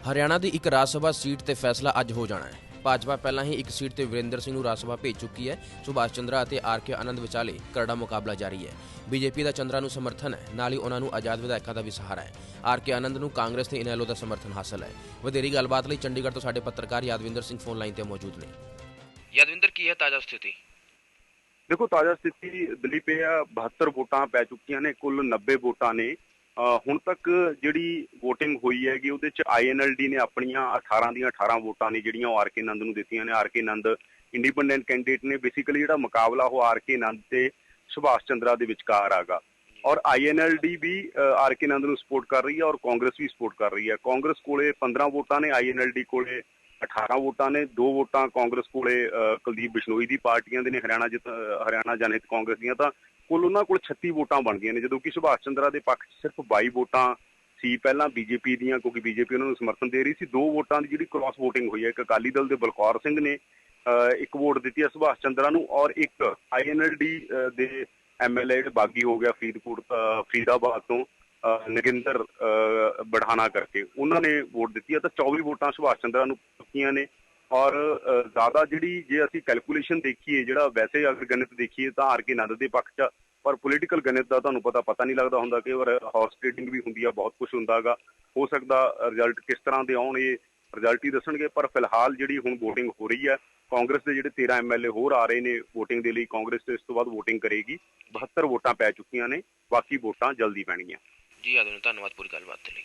ਹਰਿਆਣਾ ਦੀ ਇੱਕ ਰਾਜ ਸਭਾ ਸੀਟ ਤੇ ਫੈਸਲਾ ਅੱਜ ਹੋ ਜਾਣਾ ਹੈ। ਭਾਜਪਾ ਪਹਿਲਾਂ ਹੀ ਇੱਕ ਸੀਟ ਤੇ ਵਿਰੇਂਦਰ ਸਿੰਘ ਨੂੰ ਰਾਜ ਸਭਾ ਭੇਜ ਚੁੱਕੀ ਹੈ। ਸੁਭਾਸ਼ ਚੰਦਰਾ ਅਤੇ ਆਰ ਕੇ ਆਨੰਦ ਵਿਚਾਲੇ ਕਰੜਾ ਮੁਕਾਬਲਾ ਜਾਰੀ ਹੈ। ਬੀਜੇਪੀ ਦਾ ਚੰਦਰਾ ਨੂੰ ਸਮਰਥਨ ਹੈ। ਨਾਲ ਹੀ ਉਹਨਾਂ ਨੂੰ ਆਜ਼ਾਦ ਵਿਧਾਇਕਾਂ ਦਾ ਵੀ ਸਹਾਰਾ ਹੈ। ਆਰ ਕੇ ਆਨੰਦ ਨੂੰ ਕਾਂਗਰਸ ਤੇ ਇਨੈਲੋ ਦਾ ਸਮਰਥਨ ਹਾਸਲ ਹੈ। ਵਧੇਰੀ ਗੱਲਬਾਤ ਲਈ ਚੰਡੀਗੜ੍ਹ ਤੋਂ ਸਾਡੇ ਪੱਤਰਕਾਰ ਯਾਦਵਿੰਦਰ ਸਿੰਘ ਫੋਨ ਲਾਈਨ ਤੇ ਮੌਜੂਦ ਨੇ। ਯਾਦਵਿੰਦਰ ਕੀ ਹੈ ਤਾਜ਼ਾ ਸਥਿਤੀ? ਦੇਖੋ ਤਾਜ਼ਾ ਸਥਿਤੀ ਦਲੀਪ ਇਹ ਆ। 72 ਵੋਟਾਂ ਪੈ ਚੁੱਕੀਆਂ ਨੇ। ਕੁੱਲ 90 ਵੋਟਾਂ ਨੇ। ਹੁਣ ਤੱਕ ਜਿਹੜੀ VOTING ਹੋਈ ਹੈਗੀ, ਉਹਦੇ ਚ INLD ਨੇ ਆਪਣੀਆਂ 18 ਦੀਆਂ 18 ਵੋਟਾਂ ਨੇ, ਜਿਹੜੀਆਂ ਉਹ ਆਰਕੇ ਨੰਦ ਨੂੰ ਦਿੱਤੀਆਂ ਨੇ। ਆਰਕੇ ਨੰਦ ਇੰਡੀਪੈਂਡੈਂਟ ਕੈਂਡੀਡੇਟ ਨੇ। ਬੇਸਿਕਲੀ ਜਿਹੜਾ ਮੁਕਾਬਲਾ ਉਹ ਆਰਕੇ ਨੰਦ ਤੇ ਸੁਭਾਸ਼ ਚੰਦਰਾ ਦੇ ਵਿਚਕਾਰ ਆਗਾ ਔਰ INLD ਵੀ ਆਰਕੇ ਨੰਦ ਨੂੰ ਸਪੋਰਟ ਕਰ ਰਹੀ ਹੈ ਔਰ ਕਾਂਗਰਸ ਵੀ ਸਪੋਰਟ ਕਰ ਰਹੀ ਹੈ। ਕਾਂਗਰਸ ਕੋਲੇ 15 ਵੋਟਾਂ ਨੇ INLD ਕੋਲੇ 18 ਵੋਟਾਂ ਨੇ ਦੋ ਵੋਟਾਂ ਕਾਂਗਰਸ ਕੋਲੇ ਕੁਲਦੀਪ ਬਿਸ਼ਨੋਈ ਦੀ ਪਾਰਟੀਆਂ ਦੇ ਨੇ ਹਰਿਆਣਾ ਜਿੱਤ ਹਰਿਆਣਾ ਜਨਹਿਤ ਕਾਂਗਰਸ ਦੀਆਂ ਤਾਂ ਕੁੱਲ ਉਹਨਾਂ ਕੋਲ 36 ਵੋਟਾਂ ਬਣਦੀਆਂ ਨੇ ਜਦੋਂ ਕਿ ਸੁਭਾਸ਼ ਚੰਦਰਾ ਦੇ ਪੱਖ 'ਚ ਸਿਰਫ 22 ਵੋਟਾਂ ਸੀ ਪਹਿਲਾਂ ਬੀਜੇਪੀ ਦੀਆਂ ਕਿਉਂਕਿ ਬੀਜੇਪੀ ਉਹਨਾਂ ਨੂੰ ਸਮਰਥਨ ਦੇ ਰਹੀ ਸੀ ਦੋ ਵੋਟਾਂ ਦੀ ਜਿਹੜੀ ਕ੍ਰਾਸ VOTING ਹੋਈ ਹੈ ਇੱਕ ਅਕਾਲੀ ਦਲ ਦੇ ਬਲਕੌਰ ਸਿੰਘ ਨੇ ਅਹ, ਇੱਕ ਵੋਟ ਦਿੱਤੀ ਹੈ ਸੁਭਾਸ਼ ਚੰਦਰਾ ਨੂੰ ਔਰ ਇੱਕ INLD ਅਹ, ਦੇ ਐਮਐਲਏ ਜਿਹੜੇ ਬਾਗੀ ਹੋ ਗਿਆ ਫਰੀਦਕੋਟ ਫਰੀਦਾਬਾਦ ਤੋਂ ਨਗਿੰਦਰ ਅਹ, ਬੜਾਣਾ ਕਰਕੇ। ਉਹਨਾਂ ਨੇ ਵੋਟ ਦਿੱਤੀ ਹੈ ਤਾਂ 24 ਵੋਟਾਂ ਸੁਭਾਸ਼ ਚੰਦਰਾ ਨੂੰ ਪੱਕੀਆਂ ਨੇ। ਔਰ ਜ਼ਿਆਦਾ ਜਿਹੜੀ ਜੇ ਅਸੀਂ ਕੈਲਕੂਲੇਸ਼ਨ ਦੇਖੀਏ ਜਿਹੜਾ ਵੈਸੇ ਅਗਰ ਗਣਿਤ ਦੇਖੀਏ ਤਾਂ ਆਰ ਕੇ ਨੰਦ ਦੇ ਪੱਖ 'ਚ ਆ, ਪਰ ਪੋਲੀਟੀਕਲ ਗਣਿਤ ਦਾ ਤੁਹਾਨੂੰ ਪਤਾ ਪਤਾ ਨਹੀਂ ਲੱਗਦਾ ਹੁੰਦਾ ਕਿ ਔਰ ਹਾਰਸ ਟ੍ਰੇਡਿੰਗ ਵੀ ਹੁੰਦੀ ਆ ਬਹੁਤ ਕੁਝ ਹੁੰਦਾਗਾ ਹੋ ਸਕਦਾ ਰਿਜ਼ਲਟ ਕਿਸ ਤਰ੍ਹਾਂ ਦੇ ਆਉਣ ਇਹ ਰਿਜ਼ਲਟ ਹੀ ਦੱਸਣਗੇ ਪਰ ਫਿਲਹਾਲ ਜਿਹੜੀ ਹੁਣ VOTING ਹੋ ਰਹੀ ਹੈ ਕਾਂਗਰਸ ਦੇ ਜਿਹੜੇ 13 ਐਮਐਲਏ ਹੋਰ ਆ ਰਹੇ ਨੇ VOTING ਦੇ ਲਈ ਕਾਂਗਰਸ ਇਸ ਤੋਂ ਬਾਅਦ VOTING ਕਰੇਗੀ। 72 ਵੋਟਾਂ ਪੈ ਚੁੱਕੀਆਂ ਨੇ ਬਾਕੀ ਵੋਟਾਂ ਜਲਦੀ ਪੈਣਗੀਆਂ ਜੀ ਯਾਦਵਿੰਦਰ ਧੰਨਵਾਦ ਪੂਰੀ ਗੱਲਬਾਤ ਦੇ ਲਈ।